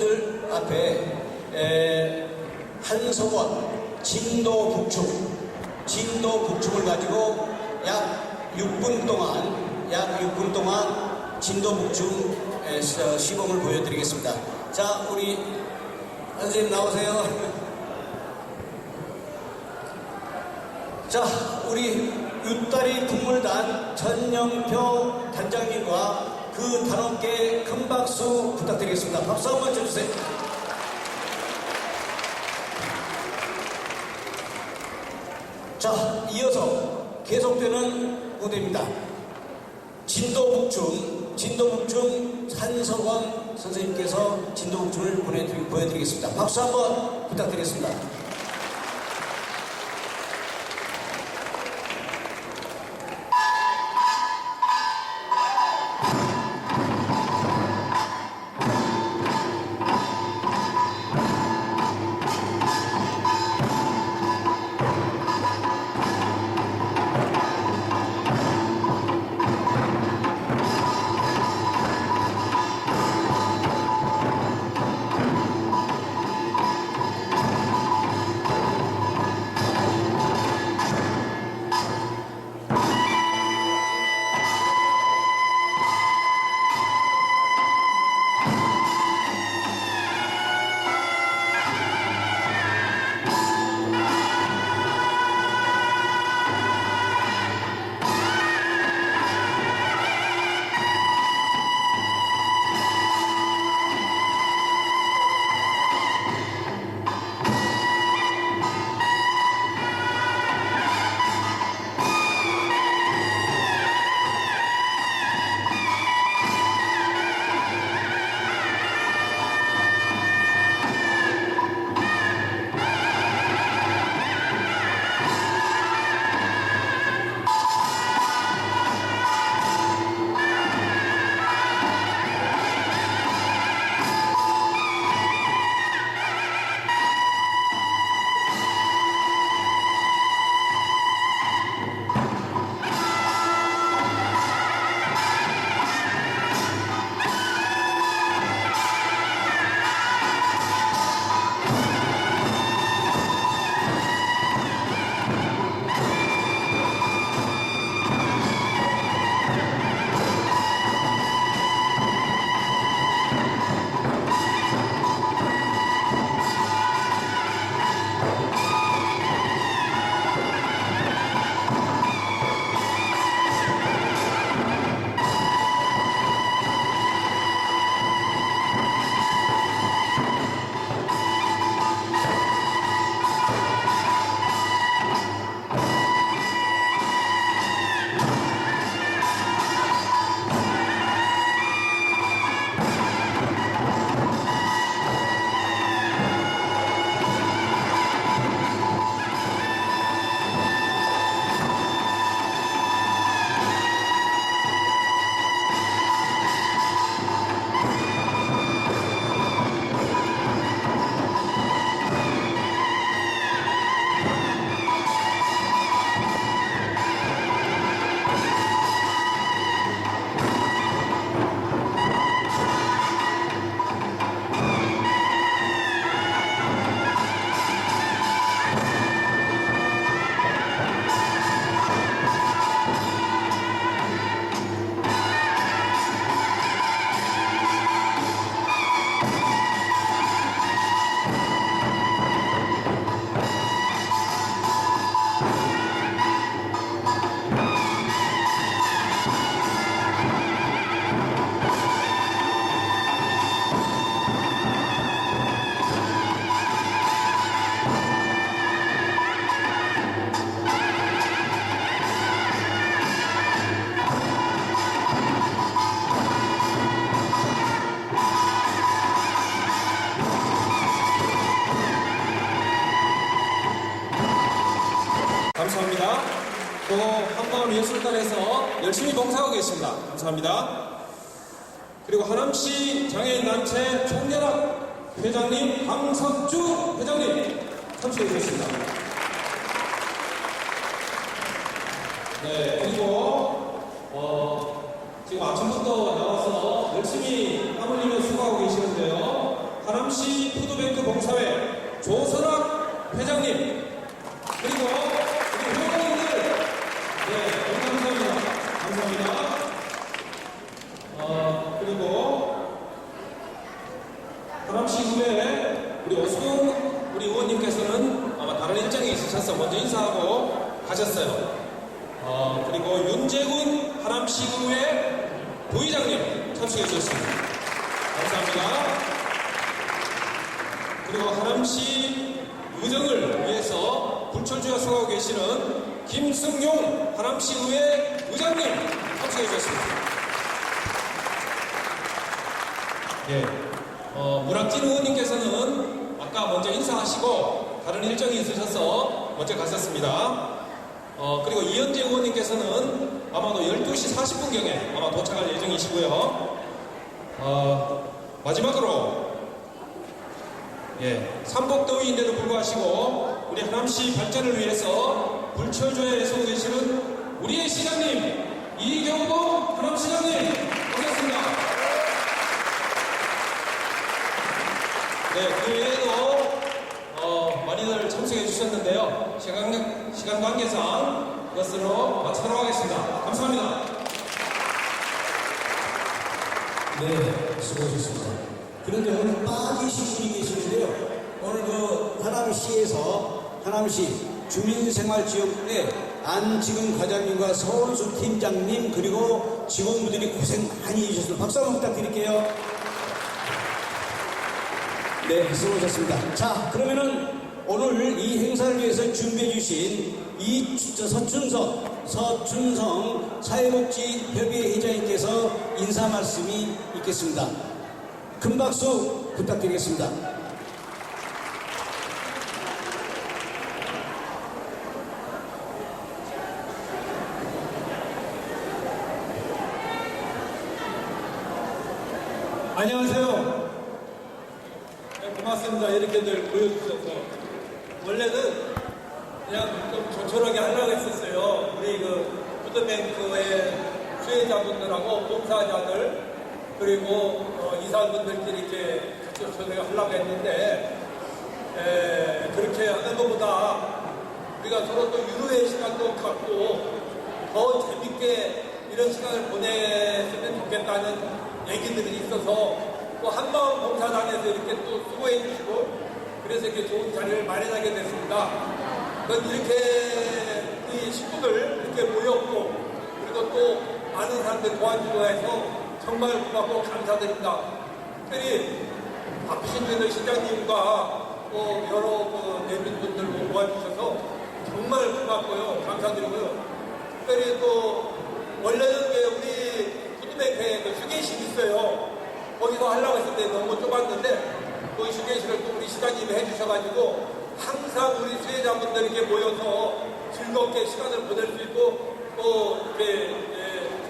어르신들 앞에 에, 한석원 진도 북축, 진도 북축을 가지고 약 6분 동안, 약 6분 동안 진도 북축 에, 시- 시범을 보여드리겠습니다. 자, 우리 선생님 나오세요. 자, 우리 윷다리 국물단 전영표 단장님과 그 단원께 큰 박수 부탁드리겠습니다. 박수 한 번 쳐주세요. 자, 이어서 계속되는 무대입니다. 진도북춤, 진도북춤 한석원 선생님께서 진도북춤을 보내드리, 보여드리겠습니다. 박수 한 번 부탁드리겠습니다. 장애인단체 총연합 회장님 황석주 회장님 참석해 주셨습니다. 네, 그리고 어, 지금 아침부터 나와서 열심히 땀 흘리며 수고하고 계시는데요. 하남시 푸드뱅크 봉사회 조선학 회장님 그리고 우리 회원님들 네, 너무 감사합니다. 감사합니다. 어, 그리고 하남시의회 우리 오수경 우리 의원님께서는 아마 다른 일정이 있으셔서 먼저 인사하고 가셨어요. 어, 그리고 윤재훈 하남시의회 부의장님 참석해 주셨습니다. 감사합니다. 그리고 하남시 의정을 위해서 불철주야 수고하고 계시는 김승용 하남시의회 의장님 참석해 주셨습니다. 예. 어, 문학진 의원님께서는 아까 먼저 인사하시고 다른 일정이 있으셔서 먼저 가셨습니다. 어, 그리고 이현재 의원님께서는 아마도 12시 40분경에 아마 도착할 어, 마지막으로 예, 삼복더위인데도 불구하시고 우리 하남시 발전을 위해서 불철조에 애쓰고 계시는 우리의 시장님 이경범 하남시장님 반갑습니다. 네, 그 외에도 어, 많이들 참석해 주셨는데요. 시간, 시간 관계상 이것으로 마치도록 하겠습니다. 감사합니다. 네, 수고하셨습니다. 그런데 오늘 빠지신 분이 계시는데요. 오늘 그 하남시에서 하남시 주민생활지원국의 안지금 과장님과 서울수 팀장님 그리고 직원분들이 고생 많이 해주셨습니다. 박수 한번 부탁드릴게요. 네, 수고하셨습니다. 자, 그러면은 오늘 이 행사를 위해서 준비해 주신 이저 서춘석, 서춘성 사회복지협의회 회장님께서 인사 말씀이 있겠습니다. 큰 박수 부탁드리겠습니다. 안녕하세요. 네, 고맙습니다. 이렇게들 보여주셔서. 원래는 그냥 좀 조촐하게 하려고 했었어요. 우리 그 푸드뱅크의 수혜자분들하고 봉사자들 그리고 어, 이사분들끼리 이렇게 같이 조촐하게 하려고 했는데 에, 그렇게 하는 것보다 우리가 서로 또 유로의 시간도 갖고 더 재밌게 이런 시간을 보냈으면 좋겠다는 얘기들이 있어서 또 한마음 봉사단에서 이렇게 또 수고해 주시고 그래서 이렇게 좋은 자리를 마련하게 됐습니다. 그건 이렇게 우리 식구들 이렇게 모였고 그리고 또 많은 사람들 도와주고 해서 정말 고맙고 감사드립니다. 특별히 바쁘신 분들 시장님과 또 여러 그 내빈분들 도와주셔서 정말 고맙고요. 감사드리고요. 특별히 또 원래는 게 우리 푸드뱅크에 그 휴게실 있어요. 거기서 하려고 때 너무 좁았는데 그 휴게실을 또 우리 시장님이 해주셔가지고 항상 우리 수혜자분들 이렇게 모여서 즐겁게 시간을 보낼 수 있고 또 이렇게 예,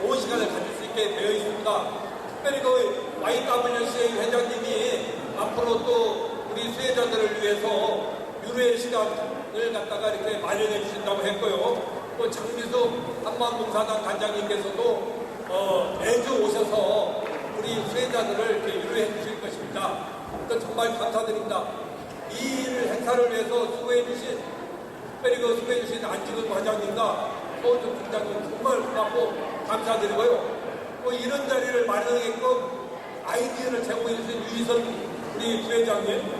좋은 시간을 가질 수 있게 되어 있습니다. 특별히 그 YWCA 회장님이 앞으로 또 우리 수혜자들을 위해서 유료의 시간을 갖다가 이렇게 마련해 주신다고 했고요. 또 장미수 한마음봉사단 단장님께서도 어, 매주 오셔서 우리 수혜자들을 이렇게 유료해 주실 것입니다. 또 정말 감사드립니다. 이일 행사를 위해서 수고해 주신 특별히 그 수고해 주신 안지근 과장님과 서울중 팀장님 정말 고맙고 감사드리고요. 또 이런 자리를 마련하게끔 아이디어를 제공해 주신 유희선 우리 부회장님,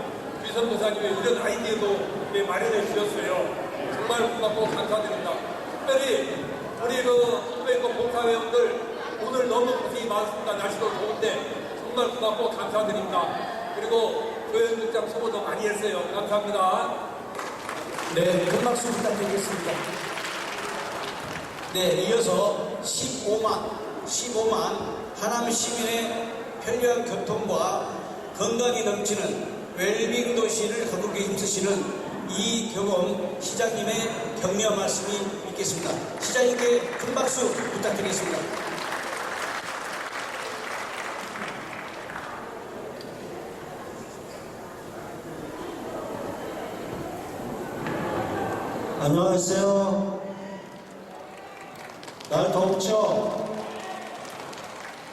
유희선 도사님의 이런 아이디어도 마련해 주셨어요. 정말 고맙고 감사드립니다. 특별히 우리 그 후배고 봉사회원들 오늘 너무 고생이 많습니다. 날씨도 좋은데 정말 고맙고 감사드립니다. 그리고 교연극장 소모도 많이 했어요. 감사합니다. 네, 큰 박수 부탁드리겠습니다. 네, 이어서 15만, 15만 하남 시민의 편리한 교통과 건강이 넘치는 웰빙 도시를 거두게 힘쓰시는 이경험 시장님의 격려 말씀 말씀이 있겠습니다. 시장님께 큰 박수 부탁드리겠습니다. 안녕하세요. 날 덥죠?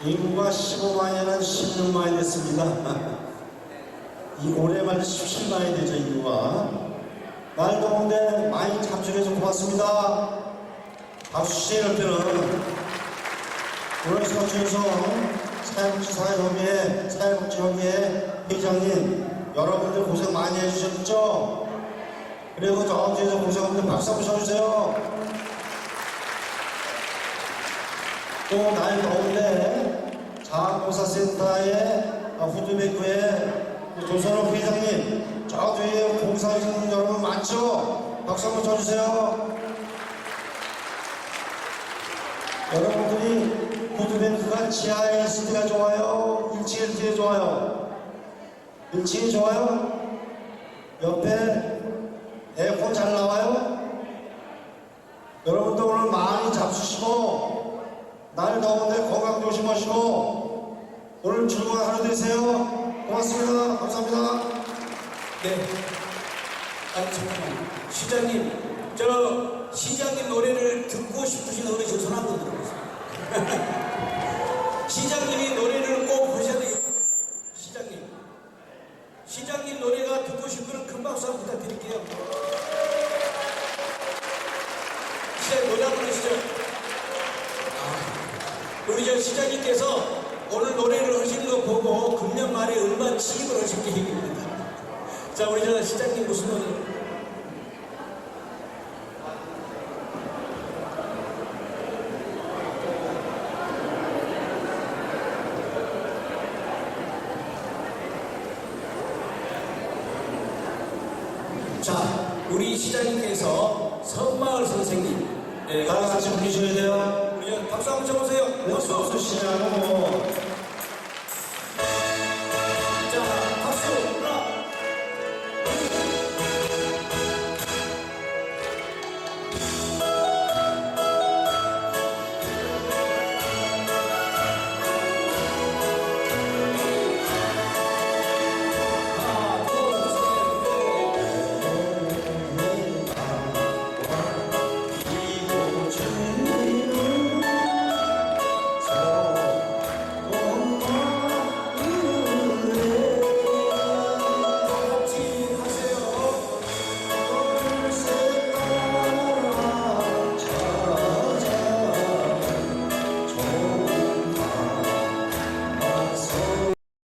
인구가 15만이라는 16만이 됐습니다. 이 올해 말 17만이 되죠, 인구가. 날 더운데 많이 참석해서 고맙습니다. 박수 치실 때는 오늘 서초에서 사회복지사회협의회, 사회복지협의회 회장님, 여러분들 고생 많이 해주셨죠? 그리고 저 뒤에서 고생하는데 박수 한번 쳐주세요. 또 날 더운데 자원봉사센터의 후드베크의 조선호 회장님 저 뒤에 봉사하시는 여러분 많죠? 박수 한번 쳐주세요. 여러분들이 후드뱅크가 지하에 때가 좋아요? 1층에 있을 때 좋아요? 1층이 좋아요? 옆에 에어컨 잘 나와요? 여러분들 오늘 많이 잡수시고 날 더운데 건강 조심하시고 오늘 즐거운 하루 되세요. 고맙습니다. 감사합니다. 네. 아니 잠깐만. 시장님, 저 시장님 노래를 듣고 싶으신 어르신 손 한번 들어보세요. 시장님이 노래를 꼭 하셔야 되겠다. 시장님. 시장님 노래가 듣고 싶으면 큰 박수 한번 부탁드릴게요. 시장님 노래 한번 하시죠. 아, 저 시장님께서 오늘 노래를 하시는 거 보고 금년 말에 음반 취입을 하실 계획입니다. 자, 우리 저 시장님 무슨 노래? 자, 우리 시장님께서 선마을 선생님. 예, 다 같이 부르셔야 돼요. 박수 한번 쳐보세요. 박수. 박수 시작하고